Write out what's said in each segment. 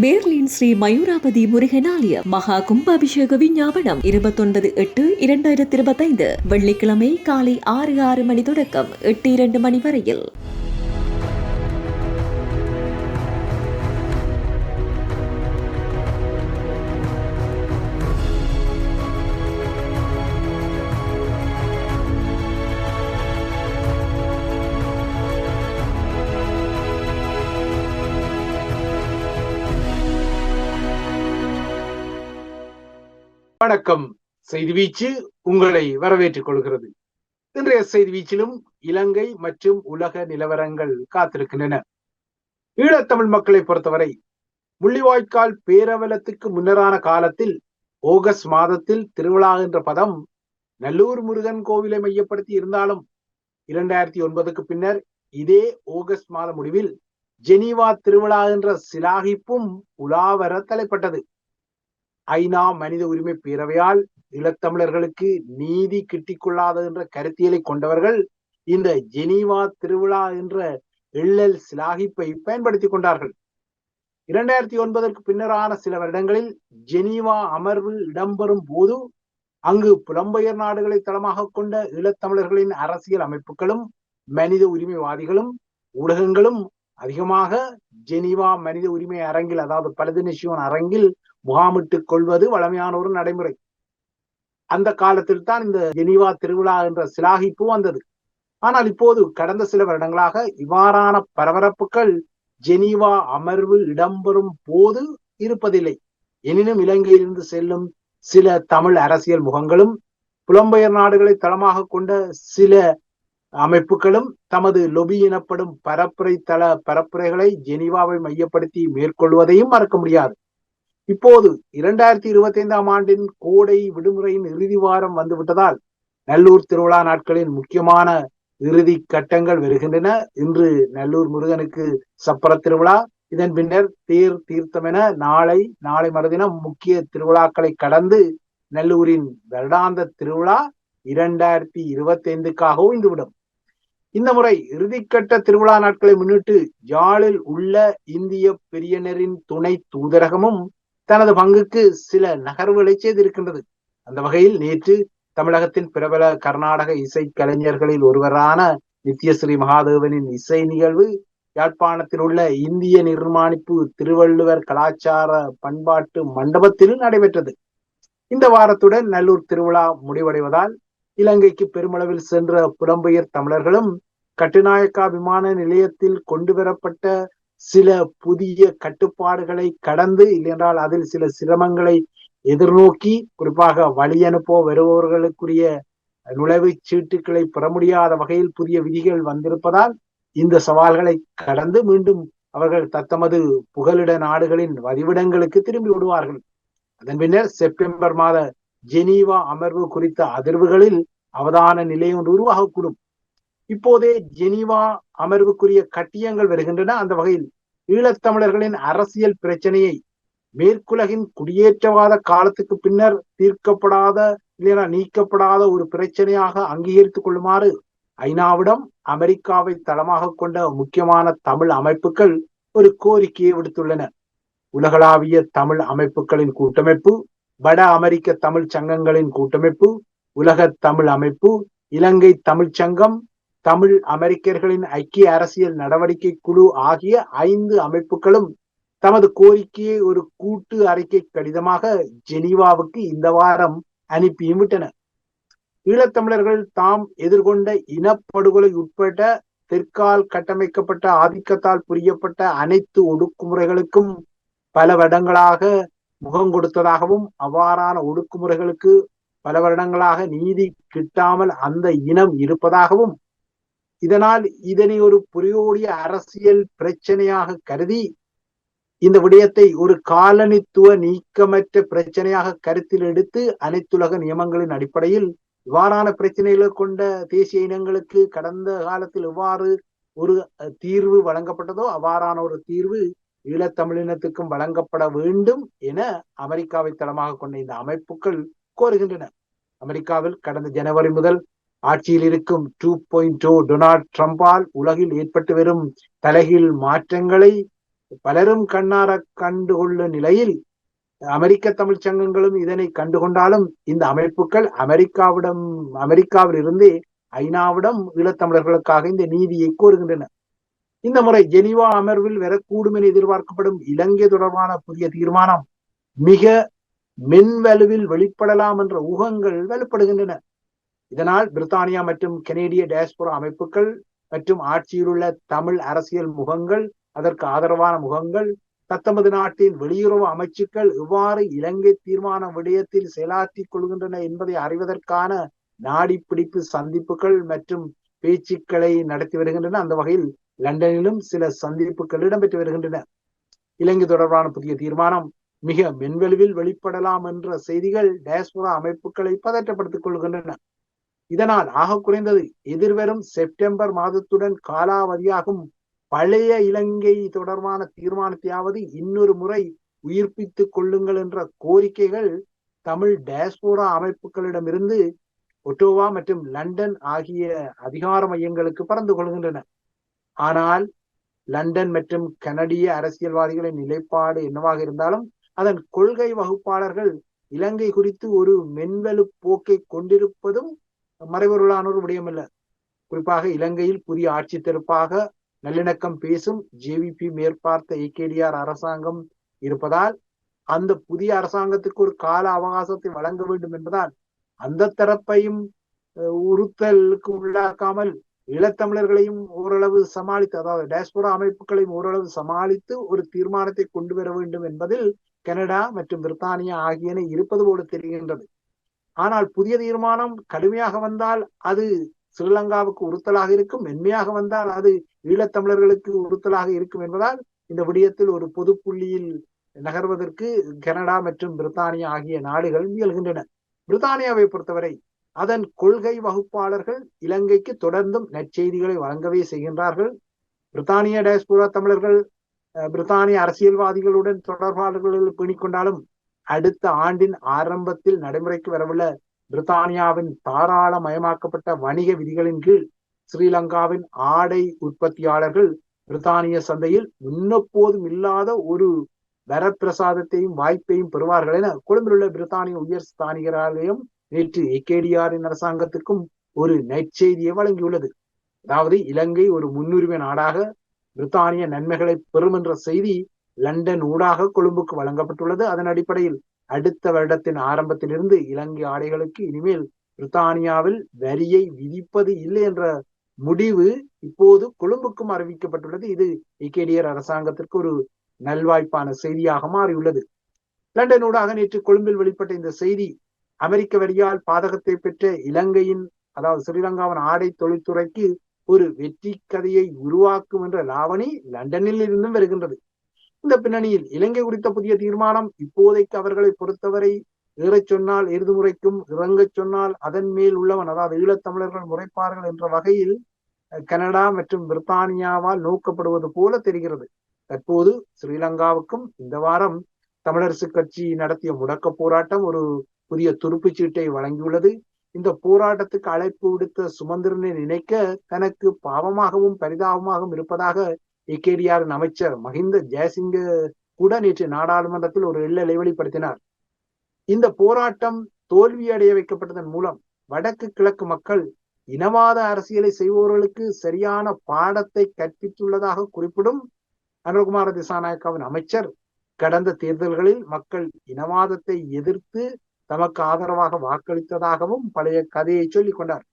Merlin Sri Mayurapathi முருகனாலய மகா கும்பாபிஷேக விஞ்ஞாபனம் இருபத்தொன்பது எட்டு இரண்டாயிரத்தி இருபத்தைந்து வெள்ளிக்கிழமை காலை ஆறு ஆறு மணி தொடக்கம் எட்டு இரண்டு மணி வரையில் வணக்கம். செய்தி வீச்சு உங்களை வரவேற்றுக் கொள்கிறது. இன்றைய செய்தி வீச்சிலும் இலங்கை மற்றும் உலக நிலவரங்கள் காத்திருக்கின்றன. ஈழத்தமிழ் மக்களை பொறுத்தவரை முள்ளிவாய்க்கால் பேரவலத்துக்கு முன்னரான காலத்தில் ஆகஸ்ட் மாதத்தில் திருவிழா என்ற பதம் நல்லூர் முருகன் கோவிலை மையப்படுத்தி இருந்தாலும் இரண்டாயிரத்தி ஒன்பதுக்கு பின்னர் இதே ஆகஸ்ட் மாத முடிவில் ஜெனீவா திருவிழா என்ற சிலாகிப்பும் உலாவர தலைப்பட்டது. ஐநா மனித உரிமை பேரவையால் ஈழத்தமிழர்களுக்கு நீதி கிட்டிக்கொள்ளாத என்ற கருத்தியலை கொண்டவர்கள் இந்த ஜெனீவா திருவிழா என்ற எள்ளல் சிலாகிப்பை பயன்படுத்தி கொண்டார்கள். இரண்டாயிரத்தி ஒன்பதற்கு பின்னரான சில வருடங்களில் ஜெனீவா அமர்வு இடம்பெறும் போது அங்கு புலம்பெயர் நாடுகளை தளமாக கொண்ட ஈழத்தமிழர்களின் அரசியல் அமைப்புகளும் மனித உரிமைவாதிகளும் ஊடகங்களும் அதிகமாக ஜெனீவா மனித உரிமை அரங்கில் அதாவது பலதினேஷியன் அரங்கில் முகாமிட்டுக் கொள்வது வழமையான ஒரு நடைமுறை. அந்த காலத்தில் தான் இந்த ஜெனீவா திருவிழா என்ற சிலாகிப்பு வந்தது. ஆனால் இப்போது கடந்த சில வருடங்களாக இவ்வாறான பரபரப்புகள் ஜெனீவா அமர்வு இடம்பெறும் போது இருப்பதில்லை. எனினும் இலங்கையிலிருந்து செல்லும் சில தமிழ் அரசியல் முகங்களும் புலம்பெயர் நாடுகளை தளமாக கொண்ட சில அமைப்புகளும் தமது லொபி எனப்படும் பரப்புரை தள பரப்புரைகளை ஜெனீவாவை மையப்படுத்தி மேற்கொள்வதையும் மறக்க முடியாது. இப்போது இரண்டாயிரத்தி இருபத்தி ஐந்தாம் ஆண்டின் கோடை விடுமுறையின் இறுதி வாரம் வந்துவிட்டதால் நல்லூர் திருவிழா நாட்களின் முக்கியமான இறுதி கட்டங்கள் வருகின்றன. இன்று நல்லூர் முருகனுக்கு சப்பர திருவிழா. இதன் பின்னர் தேர் தீர்த்தம் என நாளை நாளை மறுதினம் முக்கிய திருவிழாக்களை கடந்து நல்லூரின் வருடாந்த திருவிழா இரண்டாயிரத்தி இருபத்தி ஐந்துக்காக ஓய்ந்துவிடும் இந்த முறை இறுதிக்கட்ட திருவிழா நாட்களை முன்னிட்டு யாழில் உள்ள இந்திய பெரியனரின் துணை தூதரகமும் தனது பங்குக்கு சில நகர்வுகளை செய்திருக்கின்றது. அந்த வகையில் நேற்று தமிழகத்தின் பிரபல கர்நாடக இசை கலைஞர்களில் ஒருவரான நித்யஸ்ரீ மகாதேவனின் இசை நிகழ்வு யாழ்ப்பாணத்தில் உள்ள இந்திய நிர்மாணிப்பு திருவள்ளுவர் கலாச்சார பண்பாட்டு மண்டபத்தில் நடைபெற்றது. இந்த வாரத்துடன் நல்லூர் திருவிழா முடிவடைவதால் இலங்கைக்கு பெருமளவில் சென்ற புலம்பெயர் தமிழர்களும் கட்டுநாயக்கா விமான நிலையத்தில் கொண்டு வரப்பட்ட சில புதிய கட்டுப்பாடுகளை கடந்து இல்லையென்றால் அதில் சில சிரமங்களை எதிர்நோக்கி குறிப்பாக வழி அனுப்ப வருபவர்களுக்குரிய நுழைவுச் சீட்டுகளை பெற முடியாத வகையில் புதிய விதிகள் வந்திருப்பதால் இந்த சவால்களை கடந்து மீண்டும் அவர்கள் தத்தமது புகலிட நாடுகளின் வதிவிடங்களுக்கு திரும்பி விடுவார்கள் அதன் பின்னர் செப்டம்பர் மாத ஜெனீவா அமர்வு குறித்த அதிர்வுகளில் அவதான நிலை ஒன்று உருவாகக்கூடும். இப்போதே ஜெனீவா அமர்வுக்குரிய கட்டியங்கள் வருகின்றன. அந்த வகையில் ஈழத்தமிழர்களின் அரசியல் பிரச்சனையை மேற்குலகின் குடியேற்றவாத காலத்துக்கு பின்னர் தீர்க்கப்படாத இல்லைனா நீக்கப்படாத ஒரு பிரச்சனையாக அங்கீகரித்துக் கொள்ளுமாறு ஐநாவிடம் அமெரிக்காவை தளமாக கொண்ட முக்கியமான தமிழ் அமைப்புகள் ஒரு கோரிக்கையை விடுத்துள்ளன. உலகளாவிய தமிழ் அமைப்புகளின் கூட்டமைப்பு வட அமெரிக்க தமிழ் சங்கங்களின் கூட்டமைப்பு உலக தமிழ் அமைப்பு இலங்கை தமிழ்ச்சங்கம் தமிழ் அமெரிக்கர்களின் ஐக்கிய அரசியல் நடவடிக்கை குழு ஆகிய ஐந்து அமைப்புகளும் தமது கோரிக்கையை ஒரு கூட்டு அறிக்கை கடிதமாக ஜெனீவாவுக்கு இந்த வாரம் அனுப்பியும் விட்டன. ஈழத்தமிழர்கள் தாம் எதிர்கொண்ட இனப்படுகொலை உட்பட்ட தெற்கால் கட்டமைக்கப்பட்ட ஆதிக்கத்தால் புரியப்பட்ட அனைத்து ஒடுக்குமுறைகளுக்கும் பல வருடங்களாக முகம் கொடுத்ததாகவும் அவ்வாறான ஒடுக்குமுறைகளுக்கு பல வருடங்களாக நீதி கிட்டாமல் அந்த இனம் இருப்பதாகவும் இதனால் இதனை ஒரு புரியோடிய அரசியல் பிரச்சனையாக கருதி இந்த விடயத்தை ஒரு காலனித்துவ நீக்கமற்ற பிரச்சனையாக கருத்தில் எடுத்து அனைத்துலக நியமங்களின் அடிப்படையில் இவ்வாறான பிரச்சனைகளை கொண்ட தேசிய இனங்களுக்கு கடந்த காலத்தில் எவ்வாறு ஒரு தீர்வு வழங்கப்பட்டதோ அவ்வாறான ஒரு தீர்வு ஈழத்தமிழினத்துக்கும் வழங்கப்பட வேண்டும் என அமெரிக்காவை தளமாக கொண்ட இந்த அமைப்புகள் கோருகின்றன. அமெரிக்காவில் கடந்த ஜனவரி முதல் ஆட்சியில் இருக்கும் டூ பாயிண்ட் டூ டொனால்ட் ட்ரம்பால் உலகில் ஏற்பட்டு வரும் தலைகீழ் மாற்றங்களை பலரும் கண்ணார கண்டுகொள்ள நிலையில் அமெரிக்க தமிழ் சங்கங்களும் இதனை கண்டுகொண்டாலும் இந்த அமைப்புகள் அமெரிக்காவிடம் அமெரிக்காவில் இருந்தே ஐநாவிடம் ஈழத்தமிழர்களுக்காக இந்த நீதியை கோருகின்றன. இந்த முறை ஜெனிவா அமர்வில் வரக்கூடும் என எதிர்பார்க்கப்படும் இலங்கை தொடர்பான புதிய தீர்மானம் மிக மென்வலுவில் வெளிப்படலாம் என்ற ஊகங்கள் வலுப்படுகின்றன. இதனால் பிரித்தானியா மற்றும் கெனேடிய டேஸ்போரா அமைப்புகள் மற்றும் ஆட்சியில் உள்ள தமிழ் அரசியல் முகங்கள் அதற்கு ஆதரவான முகங்கள் தத்தமது நாட்டின் வெளியுறவு அமைச்சுக்கள் எவ்வாறு இலங்கை தீர்மான விடயத்தில் செயலாற்றிக் கொள்கின்றன என்பதை அறிவதற்கான நாடி பிடிப்பு சந்திப்புகள் மற்றும் பேச்சுக்களை நடத்தி வருகின்றன. அந்த வகையில் லண்டனிலும் சில சந்திப்புகள் இடம்பெற்று வருகின்றன. இலங்கை தொடர்பான புதிய தீர்மானம் மிக மென்வெளிவில் வெளிப்படலாம் என்ற செய்திகள் டேஸ்போரா அமைப்புகளை பதற்றப்படுத்திக் கொள்கின்றன. இதனால் ஆக குறைந்தது எதிர்வரும் செப்டம்பர் மாதத்துடன் காலாவதியாகும். பழைய இலங்கை தொடர்பான தீர்மானத்தையாவது இன்னொரு முறை உயிர்ப்பித்துக் கொள்ளுங்கள் என்ற கோரிக்கைகள் தமிழ் டேஸ்போரா அமைப்புகளிடமிருந்து ஒட்டோவா மற்றும் லண்டன் ஆகிய அதிகார மையங்களுக்கு பறந்து கொள்கின்றன. ஆனால் லண்டன் மற்றும் கனடிய அரசியல்வாதிகளின் நிலைப்பாடு என்னவாக இருந்தாலும் அதன் கொள்கை வகுப்பாளர்கள் இலங்கை குறித்து ஒரு மென்வெளு போக்கை கொண்டிருப்பதும் மறைபொருளானோர் விடயமல்ல குறிப்பாக இலங்கையில் புதிய ஆட்சி தெருப்பாக நல்லிணக்கம் பேசும் ஜேவிபி மேற்பார்த்த ஏகேடிஆர் அரசாங்கம் இருப்பதால் அந்த புதிய அரசாங்கத்துக்கு ஒரு கால அவகாசத்தை வழங்க வேண்டும் என்பதால் அந்த தரப்பையும் உறுத்தலுக்கு உள்ளாக்காமல் ஈழத்தமிழர்களையும் ஓரளவு சமாளித்து அதாவது டேஸ்போரா அமைப்புகளையும் ஓரளவு சமாளித்து ஒரு தீர்மானத்தை கொண்டு வர வேண்டும் என்பதில் கனடா மற்றும் பிரித்தானியா ஆகியன இருப்பது போல தெரிகின்றது. ஆனால் புதிய தீர்மானம் கடுமையாக வந்தால் அது ஸ்ரீலங்காவுக்கு உறுத்தலாக இருக்கும். மென்மையாக வந்தால் அது ஈழத்தமிழர்களுக்கு உறுத்தலாக இருக்கும் என்பதால் இந்த விடயத்தில் ஒரு பொது புள்ளியில் நகர்வதற்கு கனடா மற்றும் பிரித்தானியா ஆகிய நாடுகள் முயல்கின்றன. பிரித்தானியாவை பொறுத்தவரை அதன் கொள்கை வகுப்பாளர்கள் இலங்கைக்கு தொடர்ந்தும் நற்செய்திகளை வழங்கவே செய்கின்றார்கள். பிரித்தானிய டயஸ்போரா தமிழர்கள் பிரித்தானிய அரசியல்வாதிகளுடன் தொடர்பாளர்களில் பிணிக்கொண்டாலும் அடுத்த ஆண்டின் ஆரம்பத்தில் நடைமுறைக்கு வரவுள்ள பிரித்தானியாவின் தாராளமயமாக்கப்பட்ட வணிக விதிகளின் கீழ் ஸ்ரீலங்காவின் ஆடை உற்பத்தியாளர்கள் பிரித்தானிய சந்தையில் முன்னப்போதும் இல்லாத ஒரு வரப்பிரசாதத்தையும் வாய்ப்பையும் பெறுவார்கள் என கொழும்பில் உள்ள பிரித்தானிய உயர் ஸ்தானிகராலயம் நேற்று ஏகேடிஆரின் அரசாங்கத்துக்கும் ஒரு நற்செய்தியை வழங்கியுள்ளது. அதாவது இலங்கை ஒரு முன்னுரிமை நாடாக பிரித்தானிய நன்மைகளை பெறும் என்ற செய்தி லண்டன் ஊடாக கொழும்புக்கு வழங்கப்பட்டுள்ளது. அதன் அடிப்படையில் அடுத்த வருடத்தின் ஆரம்பத்திலிருந்து இலங்கை ஆடைகளுக்கு இனிமேல் பிரித்தானியாவில் வரியை விதிப்பது இல்லை என்ற முடிவு இப்போது கொழும்புக்கும் அறிவிக்கப்பட்டுள்ளது. இது இக்கேடியர் அரசாங்கத்திற்கு ஒரு நல்வாய்ப்பான செய்தியாக மாறியுள்ளது. லண்டன் ஊடாக நேற்று கொழும்பில் வெளிப்பட்ட இந்த செய்தி அமெரிக்க வரியால் பாதகத்தை பெற்ற இலங்கையின் அதாவது ஸ்ரீலங்காவின் ஆடை தொழில்துறைக்கு ஒரு வெற்றி கதையை உருவாக்கும் என்ற லாவணி லண்டனில் இருந்தும் வருகின்றது. இந்த பின்னணியில் இலங்கை குறித்த புதிய தீர்மானம் இப்போதைக்கு அவர்களை பொறுத்தவரை ஏறச் சொன்னால் எருது முறைக்கும் இறங்கச் சொன்னால் அதன் மேல் உள்ளவன் அதாவது ஈழத்தமிழர்கள் முறைப்பார்கள் என்ற வகையில் கனடா மற்றும் பிரித்தானியாவால் நோக்கப்படுவது போல தெரிகிறது. தற்போது ஸ்ரீலங்காவுக்கும் இந்த வாரம் தமிழரசு கட்சி நடத்திய முடக்க போராட்டம் ஒரு புதிய துருப்புச் சீட்டை வழங்கியுள்ளது. இந்த போராட்டத்துக்கு அழைப்பு விடுத்த சுமந்திரனை நினைக்க தனக்கு பாவமாகவும் பரிதாபமாகவும் இருப்பதாக ஏகேடிஆரின் அமைச்சர் மஹிந்த ஜெயசிங்க கூட நேற்று நாடாளுமன்றத்தில் ஒரு எல்லை வெளிப்படுத்தினார். இந்த போராட்டம் தோல்வியடைய வைக்கப்பட்டதன் மூலம் வடக்கு கிழக்கு மக்கள் இனவாத அரசியலை செய்பவர்களுக்கு சரியான பாடத்தை கற்பித்துள்ளதாக குறிப்பிடும் அனுகுமார திசாநாயக்காவின் அமைச்சர். கடந்த தேர்தல்களில் மக்கள் இனவாதத்தை எதிர்த்து தமக்கு ஆதரவாக வாக்களித்ததாகவும் பழைய கதையை சொல்லிக் கொண்டார்.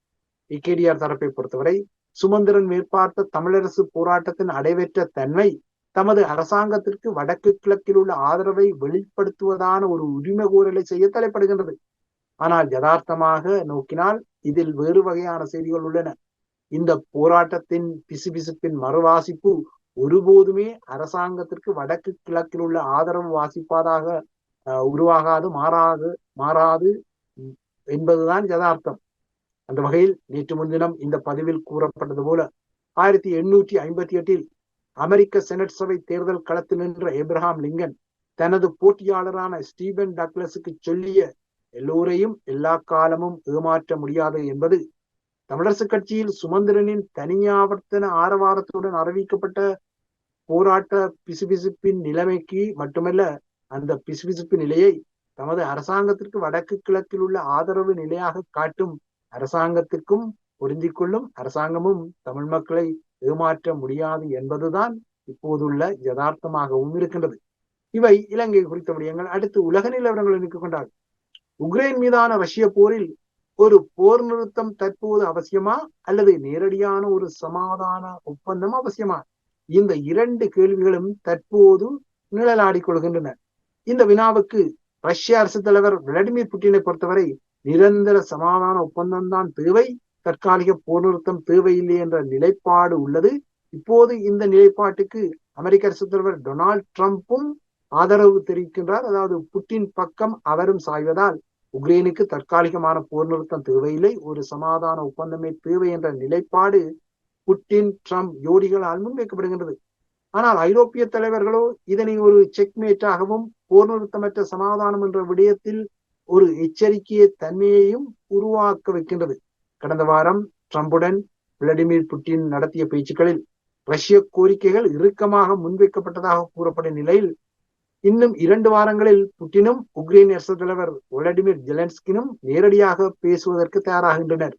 இக்கேடிஆர் தரப்பை பொறுத்தவரை சுமந்திரன் மேற்பார்த்த தமிழரசு போராட்டத்தின் அடைவற்ற தன்மை தமது அரசாங்கத்திற்கு வடக்கு கிழக்கில் உள்ள ஆதரவை வெளிப்படுத்துவதான ஒரு உரிமை கோரலை செய்ய தலைப்படுகின்றது. ஆனால் யதார்த்தமாக நோக்கினால் இதில் வேறு வகையான செய்திகள் உள்ளன. இந்த போராட்டத்தின் பிசுபிசுப்பின் மறுவாசிப்பு ஒருபோதுமே அரசாங்கத்திற்கு வடக்கு கிழக்கில் உள்ள ஆதரவு வாசிப்பாதாக உருவாகாது மாறாது மாறாது என்பதுதான் யதார்த்தம். அந்த வகையில் நேற்று முன்தினம் இந்த பதிவில் கூறப்பட்டது போல ஆயிரத்தி எண்ணூற்றி ஐம்பத்தி எட்டில் அமெரிக்க செனட் சபை தேர்தல் களத்தில் நின்ற எப்ரஹாம் லிங்கன் தனது போட்டியாளரான ஸ்டீபன் டக்லஸுக்கு சொல்லிய எல்லோரையும் எல்லா காலமும் ஏமாற்ற முடியாது என்பது தமிழரசு கட்சியில் சுமந்திரனின் தனியாவர்த்தன ஆரவாரத்துடன் அறிவிக்கப்பட்ட போராட்ட பிசுபிசுப்பின் நிலைமைக்கு மட்டுமல்ல அந்த பிசுபிசுப்பு நிலையை தமது அரசாங்கத்திற்கு வடக்கு கிழக்கில் உள்ள ஆதரவு நிலையாக காட்டும் அரசாங்கத்துக்கும் பொருந்தி கொள்ளும் அரசாங்கமும் தமிழ் மக்களை ஏமாற்ற முடியாது என்பதுதான் இப்போதுள்ள யதார்த்தமாகவும் இருக்கின்றது. இவை இலங்கை குறித்த விடயங்கள். அடுத்து உலக நிலவரங்களை நிற்க கொண்டார் உக்ரைன் மீதான ரஷ்ய போரில் ஒரு போர் நிறுத்தம் தற்போது அவசியமா? அல்லது நேரடியான ஒரு சமாதான ஒப்பந்தம் அவசியமா? இந்த இரண்டு கேள்விகளும் தற்போது நிழலாடிக் கொள்கின்றன. இந்த வினாவுக்கு ரஷ்ய அரசு தலைவர் விளாடிமிர் புட்டினை பொறுத்தவரை நிரந்தர சமாதான ஒப்பந்தம் தான் தேவை. தற்காலிக போர் நிறுத்தம் தேவையில்லை என்ற நிலைப்பாடு உள்ளது. இப்போது இந்த நிலைப்பாட்டுக்கு அமெரிக்க அரசு தலைவர் டொனால்ட் ட்ரம்ப்பும் ஆதரவு தெரிவிக்கின்றார். அதாவது புட்டின் பக்கம் அவரும் சாய்வதால் உக்ரைனுக்கு தற்காலிகமான போர் நிறுத்தம் தேவையில்லை. ஒரு சமாதான ஒப்பந்தமே தேவை என்ற நிலைப்பாடு புட்டின் ட்ரம்ப் ஜோடிகளால் முன்வைக்கப்படுகின்றது. ஆனால் ஐரோப்பிய தலைவர்களோ இதனை ஒரு செக்மேட்டாகவும் போர் நிறுத்தமற்ற சமாதானம் என்ற விடயத்தில் ஒரு எச்சரிக்கைய தன்மையையும் உருவாக்க வைக்கின்றது. கடந்த வாரம் ட்ரம்புடன் விளாடிமிர் புட்டின் நடத்திய பேச்சுக்களில் ரஷ்ய கோரிக்கைகள் இறுக்கமாக முன்வைக்கப்பட்டதாக கூறப்படும் நிலையில் இன்னும் இரண்டு வாரங்களில் புட்டினும் உக்ரைன் அரசு தலைவர் விளாடிமிர் ஜெலன்ஸ்கினும் நேரடியாக பேசுவதற்கு தயாராகின்றனர்.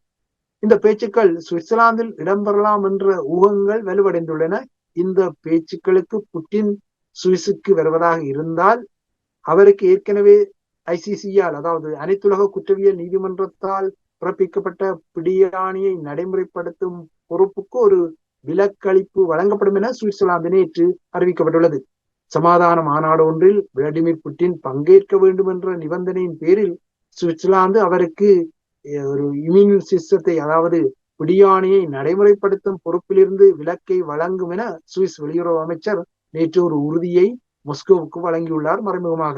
இந்த பேச்சுக்கள் சுவிட்சர்லாந்தில் இடம்பெறலாம் என்ற ஊகங்கள் வலுவடைந்துள்ளன. இந்த பேச்சுக்களுக்கு புட்டின் சுவிஸுக்கு வருவதாக இருந்தால் அவருக்கு ஏற்கனவே ஐசிசியால் அதாவது அனைத்துலக குற்றவியல் நீதிமன்றத்தால் பிறப்பிக்கப்பட்ட பிடியாணியை நடைமுறைப்படுத்தும் பொறுப்புக்கு ஒரு விலக்களிப்பு வழங்கப்படும் என சுவிட்சர்லாந்து நேற்று அறிவிக்கப்பட்டுள்ளது. சமாதான மாநாடு ஒன்றில் விளாடிமிர் புட்டின் பங்கேற்க வேண்டும் என்ற நிபந்தனையின் பேரில் சுவிட்சர்லாந்து அவருக்கு ஒரு இம்யூன் சிஸ்டத்தை அதாவது பிடியாணியை நடைமுறைப்படுத்தும் பொறுப்பிலிருந்து விலக்கை வழங்கும் என சுவிஸ் வெளியுறவு அமைச்சர் நேற்று ஒரு உறுதியை மொஸ்கோவுக்கு வழங்கியுள்ளார் மறைமுகமாக.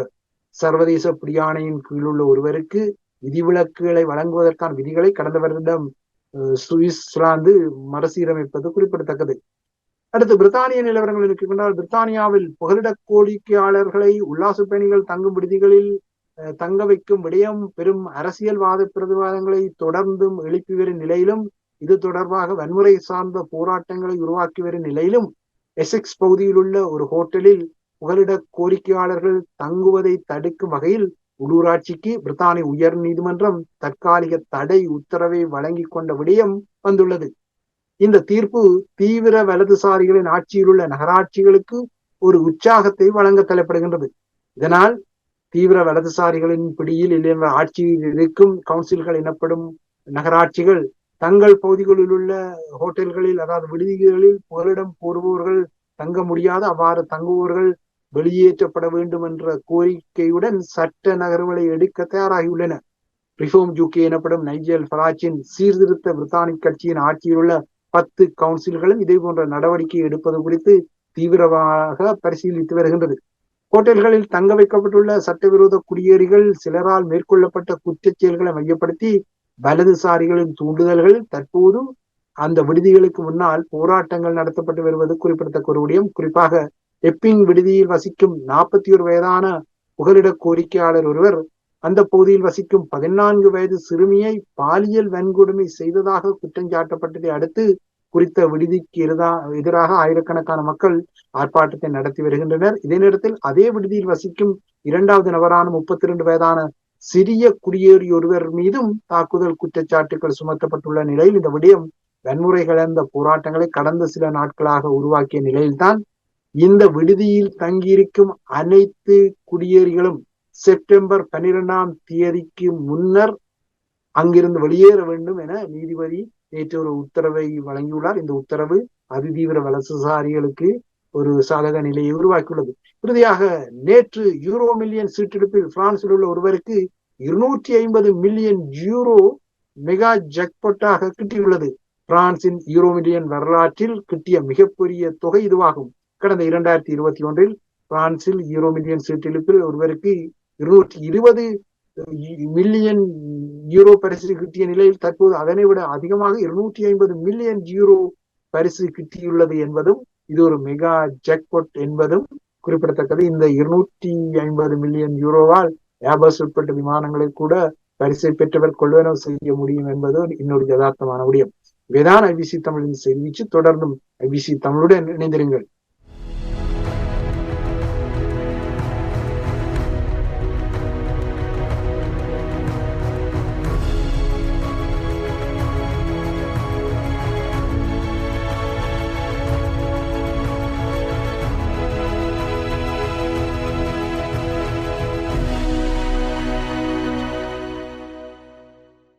சர்வதேச பிடியாணையின் கீழ் உள்ள ஒருவருக்கு விதிவிலக்குகளை வழங்குவதற்கான விதிகளை கடந்த வருடம் சுவிஸ்லாந்து மறுசீரமைப்பது குறிப்பிடத்தக்கது. அடுத்து பிரித்தானிய நிலவரங்கள் இருக்கின்றால் பிரித்தானியாவில் புகலிட கோரிக்கையாளர்களை உல்லாச பயணிகள் தங்கும் விடுதிகளில் தங்க வைக்கும் விடயம் பெரும் அரசியல்வாத பிரதிவாதங்களை தொடர்ந்தும் எழுப்பி வரும் நிலையிலும் இது தொடர்பாக வன்முறை சார்ந்த போராட்டங்களை உருவாக்கி வரும் நிலையிலும் எசெக்ஸ் பகுதியில் உள்ள ஒரு ஹோட்டலில் புகலிட கோரிக்கையாளர்கள் தங்குவதை தடுக்கும் வகையில் உள்ளூராட்சிக்கு பிரித்தானிய உயர் நீதிமன்றம் தற்காலிக தடை உத்தரவை வழங்கி கொண்ட விடயம் வந்துள்ளது. இந்த தீர்ப்பு தீவிர வலதுசாரிகளின் ஆட்சியில் உள்ள நகராட்சிகளுக்கு ஒரு உற்சாகத்தை வழங்க தலைப்படுகின்றது இதனால் தீவிர வலதுசாரிகளின் பிடியில் இல்லை ஆட்சியில் இருக்கும் கவுன்சில்கள் எனப்படும் நகராட்சிகள் தங்கள் பகுதிகளில் உள்ள ஹோட்டல்களில் அதாவது விடுதிகளில் புகலிடம் கூறுபவர்கள் தங்க முடியாத அவ்வாறு தங்குபவர்கள் வெளியேற்றப்பட வேண்டும் என்ற கோரிக்கையுடன் சட்ட நகர்வுகளை எடுக்க தயாராகியுள்ளன. ரிஃபோம் ஜூகே எனப்படும் நைஜல் ஃபராச்சின் சீர்திருத்த பிரித்தானிக் கட்சியின் ஆட்சியில் உள்ள பத்து கவுன்சில்களும் இதே போன்ற நடவடிக்கை எடுப்பது குறித்து தீவிரமாக பரிசீலித்து வருகின்றது. ஹோட்டல்களில் தங்க வைக்கப்பட்டுள்ள சட்டவிரோத குடியேறிகள் சிலரால் மேற்கொள்ளப்பட்ட குற்றச் செயல்களை மையப்படுத்தி வலதுசாரிகளின் தூண்டுதல்கள் தற்போதும் அந்த விடுதிகளுக்கு முன்னால் போராட்டங்கள் நடத்தப்பட்டு வருவது குறிப்பிடத்தக்க ஒரு விடயம். குறிப்பாக எப்பிங் விடுதியில் வசிக்கும் நாற்பத்தி ஒரு வயதான புகலிட கோரிக்கையாளர் ஒருவர் அந்த பகுதியில் வசிக்கும் பதினான்கு வயது சிறுமியை பாலியல் வன்கொடுமை செய்ததாக குற்றம் சாட்டப்பட்டதை அடுத்து குறித்த விடுதிக்கு எதிராக ஆயிரக்கணக்கான மக்கள் ஆர்ப்பாட்டத்தை நடத்தி வருகின்றனர். இதே நேரத்தில் அதே விடுதியில் வசிக்கும் இரண்டாவது நபரான முப்பத்தி இரண்டு வயதான சிறிய குடியேறி ஒருவர் மீதும் தாக்குதல் குற்றச்சாட்டுகள் சுமத்தப்பட்டுள்ள நிலையில் இந்த விடயம் வன்முறை கலந்த போராட்டங்களை கடந்த சில நாட்களாக உருவாக்கிய நிலையில்தான் இந்த விடுதியில் தங்கியிருக்கும் அனைத்து குடியேறிகளும் செப்டம்பர் பனிரெண்டாம் தேதிக்கு முன்னர் அங்கிருந்து வெளியேற வேண்டும் என நீதிபதி நேற்று ஒரு உத்தரவை வழங்கியுள்ளார். இந்த உத்தரவு அதிதீவிர வலசுசாரிகளுக்கு ஒரு சாதக நிலையை உருவாக்கியுள்ளது. இறுதியாக நேற்று யூரோ மில்லியன் சீட்டெடுப்பில் பிரான்சில் உள்ள ஒருவருக்கு இருநூற்றி ஐம்பது மில்லியன் யூரோ மெகா ஜக்பட்டாக கிட்டியுள்ளது. பிரான்சின் யூரோ மில்லியன் வரலாற்றில் கிட்டிய மிகப்பெரிய தொகை இதுவாகும். கடந்த இரண்டாயிரத்தி இருபத்தி ஒன்றில் பிரான்சில் யூரோ மில்லியன் சீட்டெடுப்பில் ஒருவருக்கு இருநூற்றி இருபது மில்லியன் யூரோ பரிசு கிட்டிய நிலையில் தற்போது அதனை விட அதிகமாக இருநூற்றி ஐம்பது மில்லியன் யூரோ பரிசு கிட்டியுள்ளது என்பதும் இது ஒரு மெகா ஜாக்பாட் என்பதும் குறிப்பிடத்தக்கது. இந்த இருநூற்றி ஐம்பது மில்லியன் யூரோவால் ஏபஸ் உட்பட்ட விமானங்களை கூட பரிசை பெற்றவர் கொள்வனவு செய்ய முடியும் என்பது இன்னொரு யதார்த்தமான முடியும். இவைதான் ஐபிசி தமிழின் செய்தி தொடர்ந்தும் ஐபிசி தமிழுடன் இணைந்திருங்கள்.